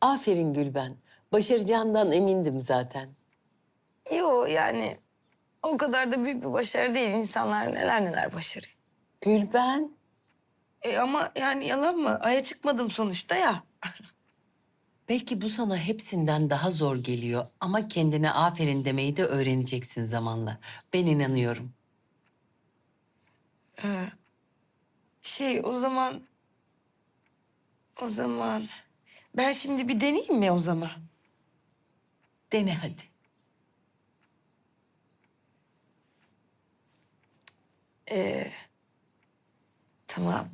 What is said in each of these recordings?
Aferin Gülben. Başaracağından emindim zaten. Yo yani o kadar da büyük bir başarı değil. İnsanlar neler neler başarıyor. Gülben, E ama yani yalan mı? Ay'a çıkmadım sonuçta ya. belki bu sana hepsinden daha zor geliyor ama kendine aferin demeyi de öğreneceksin zamanla. Ben inanıyorum. Ee, şey o zaman... O zaman... Ben şimdi bir deneyeyim mi o zaman? Dene hadi. Ee, tamam.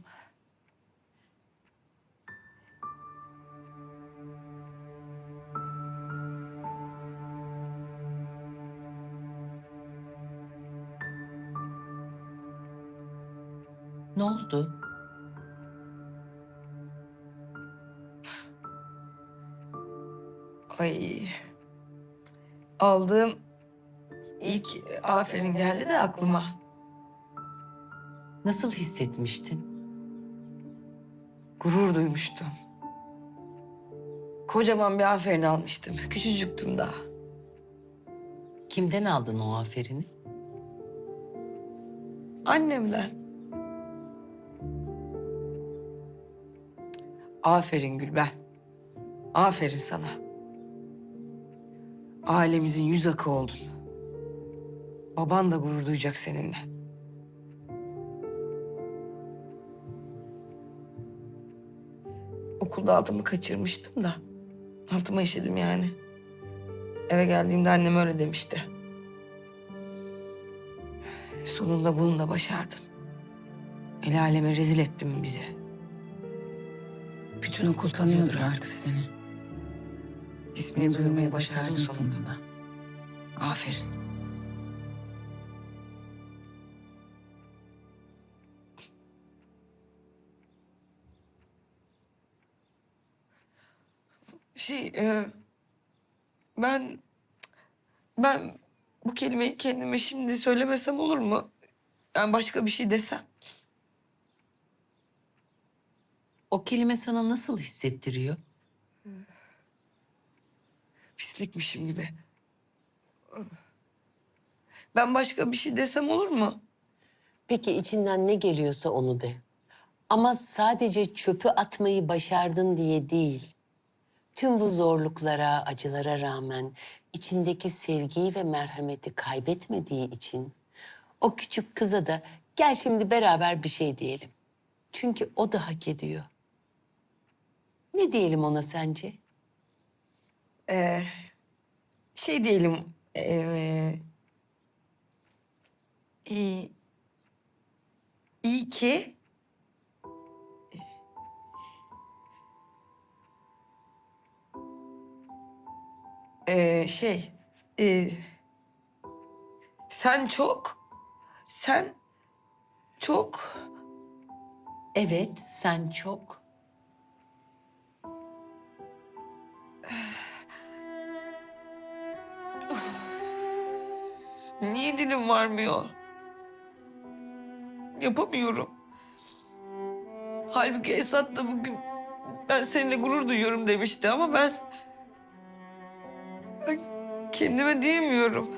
Ne oldu? Ay. Aldığım ilk aferin geldi de aklıma. Nasıl hissetmiştin? Gurur duymuştum. Kocaman bir aferin almıştım. Küçücüktüm daha. Kimden aldın o aferini? Annemden. Aferin Gülben. Aferin sana. Ailemizin yüz akı oldun. Baban da gurur duyacak seninle. Okulda altımı kaçırmıştım da. Altıma işedim yani. Eve geldiğimde annem öyle demişti. Sonunda bunu da başardın. El aleme rezil ettin bizi. Bütün okul tanıyordur artık seni. İsmini duyurmayı başardın sonunda. Aferin. Şey, e, ben... Ben bu kelimeyi kendime şimdi söylemesem olur mu? Yani başka bir şey desem. O kelime sana nasıl hissettiriyor? Pislikmişim gibi. Ben başka bir şey desem olur mu? Peki içinden ne geliyorsa onu de. Ama sadece çöpü atmayı başardın diye değil. Tüm bu zorluklara, acılara rağmen içindeki sevgiyi ve merhameti kaybetmediği için o küçük kıza da gel şimdi beraber bir şey diyelim. Çünkü o da hak ediyor. Ne diyelim ona sence? Ee, şey diyelim. Ee, iyi, iyi ki ee, şey ee, sen çok sen çok Evet, sen çok. Niye dilim varmıyor? Yapamıyorum. Halbuki Esat da bugün ben seninle gurur duyuyorum demişti ama ben... ben kendime diyemiyorum.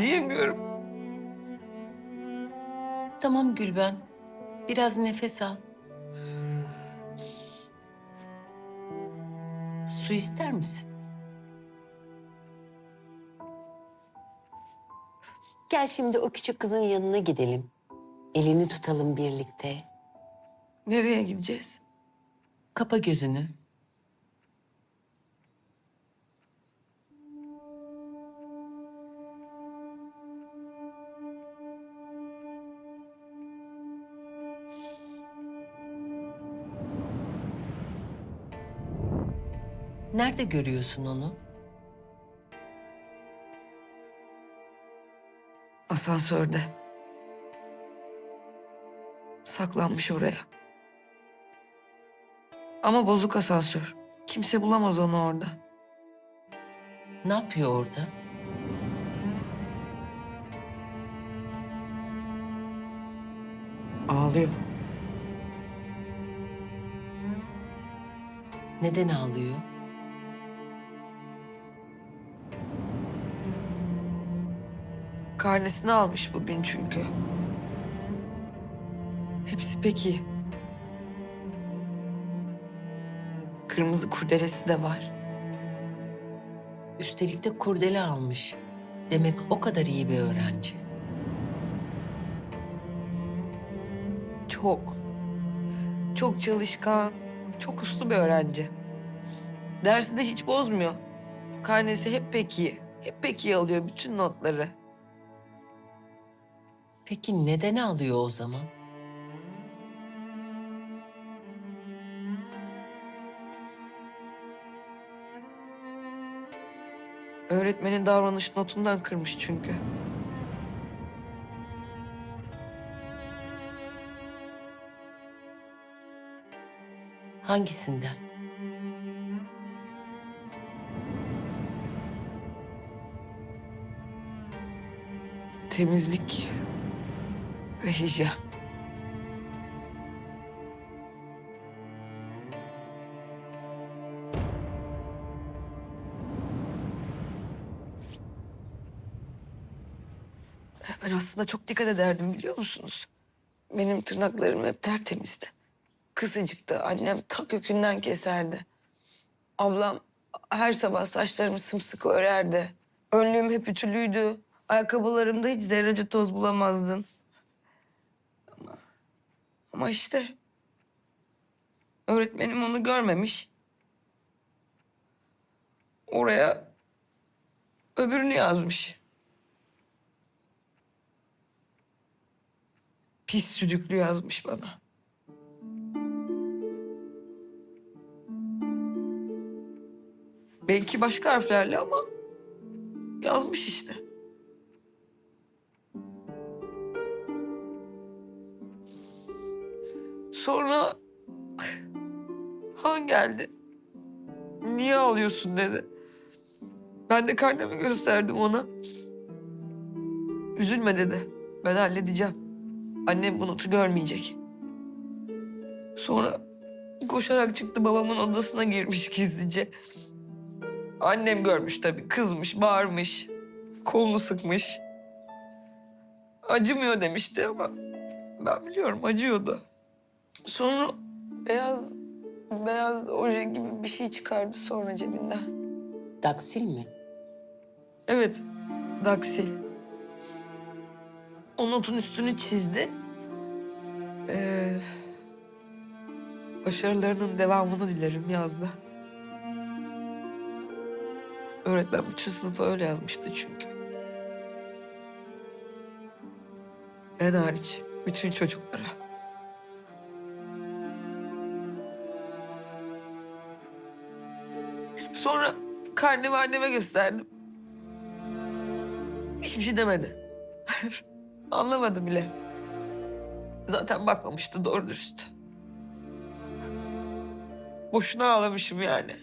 Diyemiyorum. Tamam Gülben. Biraz nefes al. Su ister misin? Gel şimdi o küçük kızın yanına gidelim. Elini tutalım birlikte. Nereye gideceğiz? Kapa gözünü. Nerede görüyorsun onu? Asansörde. Saklanmış oraya. Ama bozuk asansör. Kimse bulamaz onu orada. Ne yapıyor orada? Ağlıyor. Neden ağlıyor? Karnesini almış bugün çünkü. Hepsi peki. Kırmızı kurdelesi de var. Üstelik de kurdele almış. Demek o kadar iyi bir öğrenci. Çok. Çok çalışkan, çok uslu bir öğrenci. Dersi de hiç bozmuyor. Karnesi hep pek iyi. Hep pek iyi alıyor bütün notları. Peki neden ağlıyor o zaman? Öğretmenin davranış notundan kırmış çünkü. Hangisinden? Temizlik ve hijyen. Ben aslında çok dikkat ederdim biliyor musunuz? Benim tırnaklarım hep tertemizdi. Kısacıktı. Annem ta kökünden keserdi. Ablam her sabah saçlarımı sımsıkı örerdi. Önlüğüm hep ütülüydü. Ayakkabılarımda hiç zerrece toz bulamazdın. Ama, işte öğretmenim onu görmemiş. Oraya öbürünü yazmış. Pis südüklü yazmış bana. Belki başka harflerle ama yazmış işte. Sonra Han geldi. Niye ağlıyorsun dedi. Ben de karnemi gösterdim ona. Üzülme dedi. Ben halledeceğim. Annem bu notu görmeyecek. Sonra koşarak çıktı babamın odasına girmiş gizlice. Annem görmüş tabii. Kızmış, bağırmış. Kolunu sıkmış. Acımıyor demişti ama ben biliyorum acıyordu. Sonra beyaz beyaz oje gibi bir şey çıkardı sonra cebinden. Daksil mi? Evet, daksil. O notun üstünü çizdi. Ee, başarılarının devamını dilerim yazdı. Öğretmen bütün sınıfa öyle yazmıştı çünkü. Ben hariç bütün çocuklara. Karnemi anneme gösterdim. Hiçbir şey demedi. Anlamadı bile. Zaten bakmamıştı doğru dürüst. Boşuna ağlamışım yani.